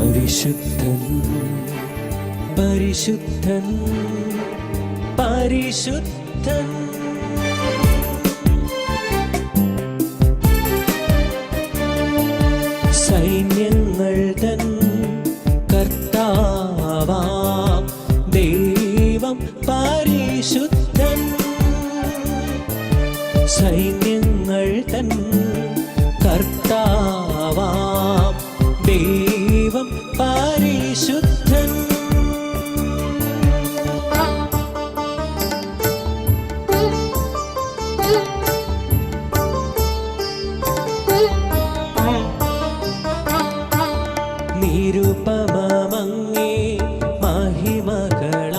പരിശുദ്ധൻ പരിശുദ്ധൻ പരിശുദ്ധൻ. സൈന്യങ്ങൾ തൻ കർത്താവാം ദൈവം പരിശുദ്ധൻ. സൈന്യങ്ങൾ തൻ കർത്താവാം നിരുപമങ്ങേ മഹിമകളാൽ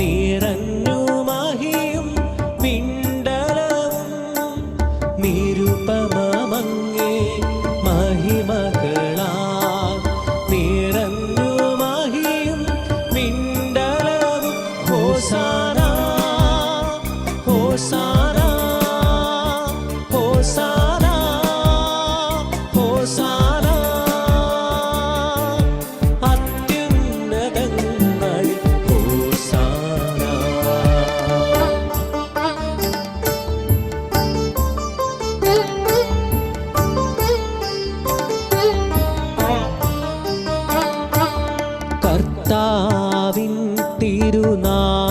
നിറഞ്ഞു മഹിയും മിണ്ടലവും നിരുപമങ്ങേ മഹിമകളാൽ നിറഞ്ഞു മഹിയും മിണ്ടലവും ഹോസാന ഹോസാന ഹോസാന ഹോസാന കർത്താവിൻ തിരുനാമമതേ